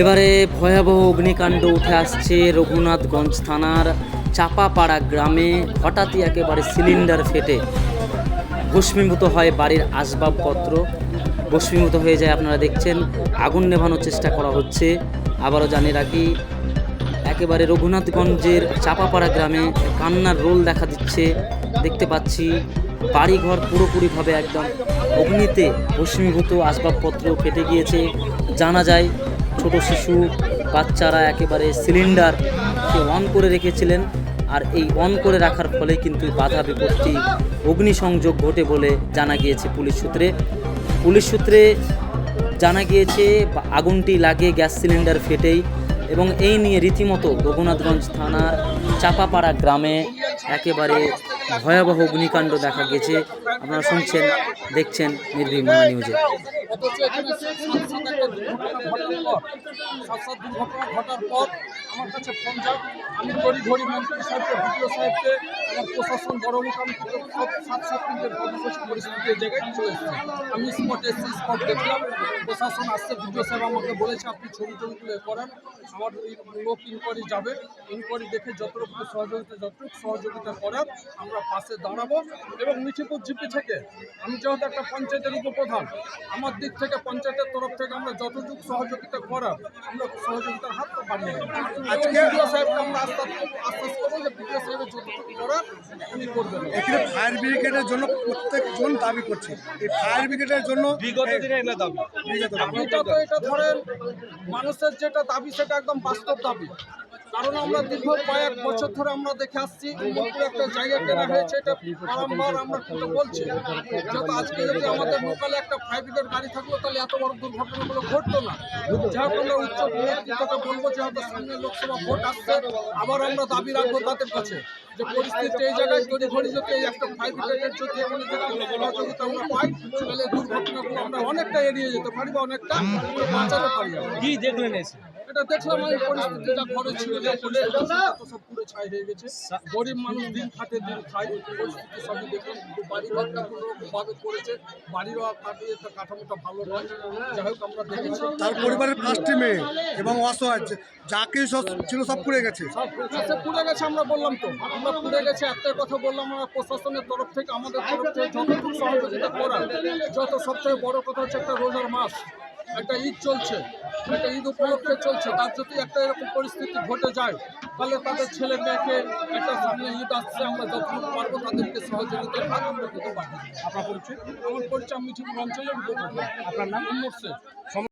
এবারে ভয়াবহ অগ্নিকাণ্ড উঠে আসছে রঘুনাথগঞ্জ থানার চাপাপাড়া গ্রামে। হঠাৎই একেবারে সিলিন্ডার ফেটে। ভস্মীভূত হয় বাড়ির আসবাবপত্র। ভস্মীভূত হয়ে যায় আপনারা দেখছেন, আগুন নেভানোর চেষ্টা করা হচ্ছে। আবারও জানিয়ে রাখি, একেবারে রঘুনাথগঞ্জের চাপাপাড়া গ্রামে কান্নার রোল দেখা দিচ্ছে। দেখতে পাচ্ছি, বাড়িঘর পুরোপুরিভাবে একদম অগ্নিতে ভস্মীভূত আসবাবপত্র ফেটে গিয়েছে। জানা যায় ছোট শিশু, বাচ্চারা একেবারে সিলিন্ডারকে অন করে রেখেছিলেন। আর এই অন করে রাখার ফলে কিন্তু বাধা বিপত্তি, অগ্নিসংযোগ ঘটে বলে জানা গিয়েছে পুলিশ সূত্রে। পুলিশ সূত্রে জানা গিয়েছে, আগুনটি লাগে গ্যাস সিলিন্ডার ফেটেই এবং এই নিয়ে রীতিমতো রঘুনাথগঞ্জ থানার চাপাপাড়া গ্রামে একেবারে ভয়াবহ অগ্নিকাণ্ড দেখা গেছে। আপনারা শুনছেন, দেখছেন নির্ভীক বাংলা নিউজে। ঘটার আমার কাছে সাহেবকে প্রশাসন আমি প্রশাসন আসছে সাহেব আমাকে আপনি ছবি যাবে দেখে যতটুকু সহযোগিতা যতটুকু সহযোগিতা করার আমরা পাশে দাঁড়াবো এবং মিঠিপুর জিপি থেকে আমি যেহেতু একটা পঞ্চায়েতের উপপ্রধান আমার দিক থেকে পঞ্চায়েতের তরফ থেকে আমরা যতটুকু সহযোগিতা করার আমরা সহযোগিতার হাত বাড়িয়ে আজকে বিডিও সাহেবকে আমরা আশ্বাস আশ্বাস করব যে বিডিও সাহেবের যতটুকু করার উনি করবেন। এখানে ফায়ার ব্রিগেডের জন্য প্রত্যেকজন দাবি করছে। এই ফায়ার ব্রিগেডের জন্য বিগত দিনে এগুলো দাবি। এটা তো এটা ধরেন মানুষের যেটা দাবি সেটা একদম বাস্তব দাবি। কারণ আমরা দীর্ঘ কয়েক বছর ধরে আমরা দেখে আসছি একটা জায়গা কেনা হয়েছে, এটা বারংবার আমরা কিন্তু বলছি। আজকে যদি আমাদের লোকালে একটা প্রাইভেটের গাড়ি থাকল, তাহলে এত বড় দুর্ঘটনাগুলো ঘটতো না। যেহেতু আমরা উচ্চ বলব যেহেতু সামনে লোকসভা ভোট আসছে, আবার আমরা দাবি রাখব তাদের কাছে যে পরিস্থিতি এই জায়গায় তৈরি ঘড়ি যদি এই একটা যদি এখানে যদি সহযোগিতা আমরা পাই, তাহলে দুর্ঘটনাগুলো আমরা অনেকটা এড়িয়ে যেতে পারি বা অনেকটা বাঁচাতে পারি। কি দেখলেন এসে? এটা দেখলাম আমি পরিস্থিতি যা ঘরে ছিল যে পরিস্থিতি সব পুরো ছাই হয়ে গেছে। গরিব মানুষ দিন খাটে দিন খায় পরিস্থিতি সবই দেখলাম। বাড়ি ঘরটা কোনোভাবে করেছে বাড়িরও কাটি একটা কাঠামোটা ভালো নয়। যাই হোক আমরা দেখেছি তার পরিবারের পাঁচটি মেয়ে এবং অসহায় যে- যাকে সব ছিল সব পুড়ে গেছে। সব কাছে পুড়ে গেছে আমরা বললাম তো। আমরা পুড়ে গেছে একটাই কথা বললাম আমরা প্রশাসনের তরফ থেকে আমাদের তরফ থেকে যতটুকু সহযোগিতা করার যত সবথেকে বড় কথা হচ্ছে একটা রোজার মাস। একটা ঈদ চলছে। একটা ঈদ উপলক্ষে চলছে। তার যদি একটা এরকম পরিস্থিতি ঘটে যায় তাহলে তাদের ছেলে মেয়েকে একটা সামনে ঈদ আসছে আমরা যতটুকু পারব তাদেরকে সহযোগিতার হাত আমরা দিতে পারি আপনার পরিচয়? আমার পরিচয় আমি অঞ্চলের উপপ্রধান। আপনার নাম?